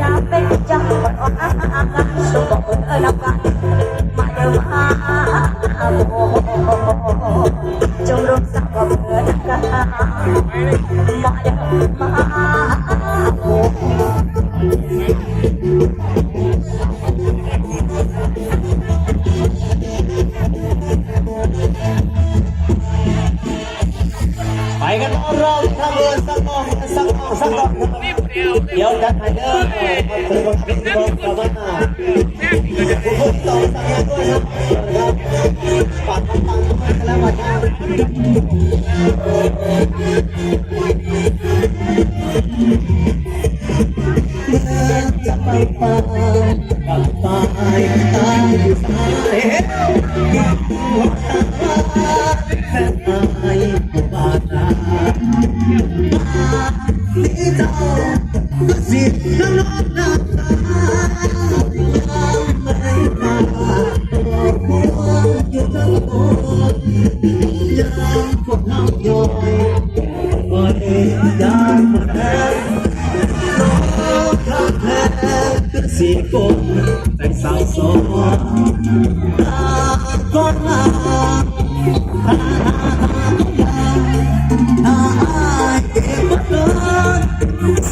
จะเป็นจังหวะอ่งสุขเออนับกันมาดิมมาจงรักษาความเพื่อนกันมาเดิมมา เดี๋ยวจะถ่ายเดินเออมาถึงวันที่บอกกันว่าผู้คนต่อสัญญาด้วยครับฝากตังค์กันแล้ววันนี้จะไปป่ น้ำนอนน้ำต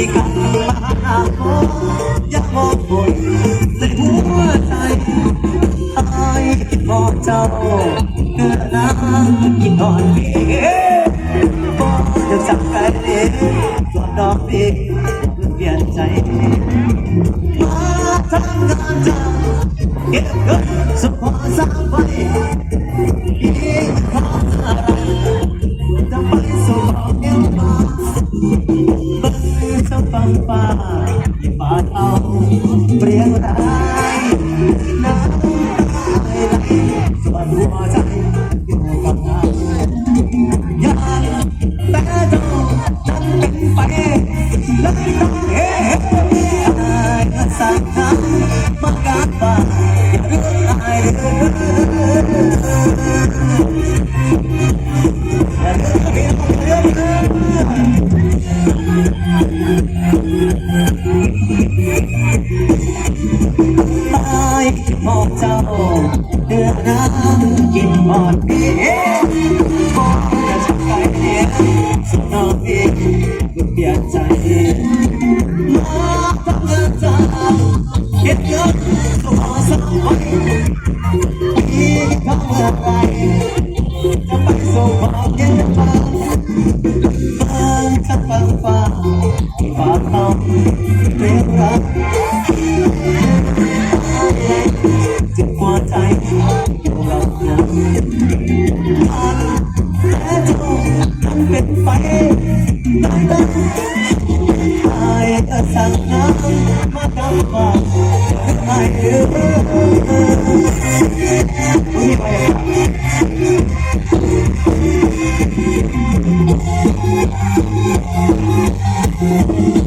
สีกันมาโคอยากมองคนในหัวใจอายคิดพอเจ้าเกิดน้ำกินนอนเองบอกจะจับใจเองส่วนดอกเองเปลี่ยนใจมาทำงานจังเก็บเงินสุขสางไว้อีกเพราะอะไรจะไปสู่ของเอวมาเบิ่งจะ ฟังฟ้าบาดเอาเปลี่ยนร้ายน้ำตาไหลส่วนหัวใจอยู่กับงานยานแต่เจ้าฉันเป็นไฟเลยต้องเฮ้สั่งทำมากาบาอย่าเรื่องอายเด้ออย่าเรื่อง ตายมองเจ้าเดือดร้อนกินหมดดีบอกจะชักไปเนี่ยสนองเองก็เปลี่ยนใจ ฟ้าเขาเรียกรักจึงหัวใจอยู่กับเราอันแต่เจ้านั้นเป็นไฟได้ไหมไอ้สั่งน้ำมาทำบ้าที่ไป Thank you.